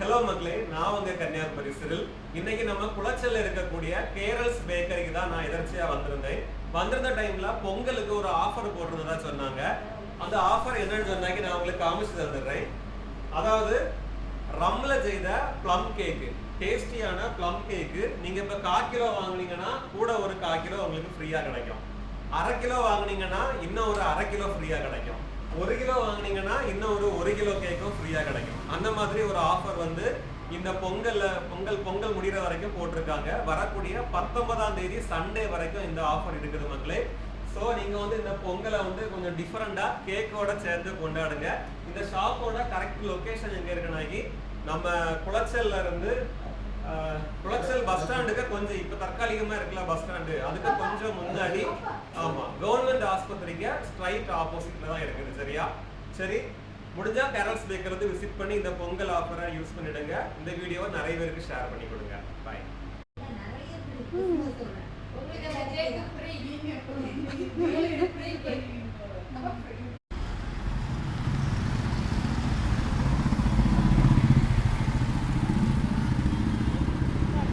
Hello மக்களே நான் வந்து கன்னியாகுமரி சிறில். இன்னைக்கு நம்ம குளச்சல்ல இருக்கக்கூடிய கேரல்ஸ் பேக்கரிக்கு தான் நான் எதர்ச்சியா வந்திருந்தேன். வந்திருந்த டைம்ல பொங்கலுக்கு ஒரு ஆஃபர் போட்டிருந்ததா சொன்னாங்க. அந்த ஆஃபர் என்னன்னு சொன்னாங்க நான் உங்களுக்கு காமிச்சு தந்துடுறேன். அதாவது ரம்ல செய்த ப்ளம் கேக்கு டேஸ்டியான ப்ளம் கேக்கு நீங்க இப்ப கால் கிலோ வாங்குனீங்கன்னா கூட ஒரு கால் கிலோ உங்களுக்கு ஃப்ரீயா கிடைக்கும். அரை கிலோ வாங்குனீங்கன்னா இன்னும் ஒரு அரை கிலோ ஃப்ரீயா கிடைக்கும். ஒரு கிலோ வாங்கினீங்கன்னா இன்னும் ஒரு ஒரு கிலோ கேக்கும் ஃப்ரீயாக கிடைக்கும். அந்த மாதிரி ஒரு ஆஃபர் வந்து இந்த பொங்கல்ல பொங்கல் பொங்கல் முடிகிற வரைக்கும் போட்டிருக்காங்க. வரக்கூடிய பத்தொன்பதாம் தேதி சண்டே வரைக்கும் இந்த ஆஃபர் இருக்குது மக்களே. ஸோ நீங்கள் வந்து இந்த பொங்கலை வந்து கொஞ்சம் டிஃப்ரெண்டாக கேக்கோட சேர்ந்து கொண்டாடுங்க. இந்த ஷாப்போட கரெக்ட் லொக்கேஷன் எங்கே இருக்குனாக்கி நம்ம குளச்சல்ல இருந்து குளச்சல் பஸ் ஸ்டாண்டுக்கு கொஞ்சம் இப்ப தற்காலிகமா இருக்குல்ல பஸ் ஸ்டாண்டு. அதுக்கு கொஞ்சம் முன்னாடி ஆமா கவர்மெண்ட் ஆஸ்பத்திரிக்கு ஸ்ட்ரைட் ஆப்போசிட்ல தான் இருக்குது சரியா? சரி முடிஞ்சா கேரல்ஸ் பேக்கர் வந்து விசிட் பண்ணி இந்த பொங்கல் ஆஃபரை யூஸ் பண்ணிடுங்க. இந்த வீடியோவை நிறைய பேருக்கு ஷேர் பண்ணி கொடுங்க. பாய்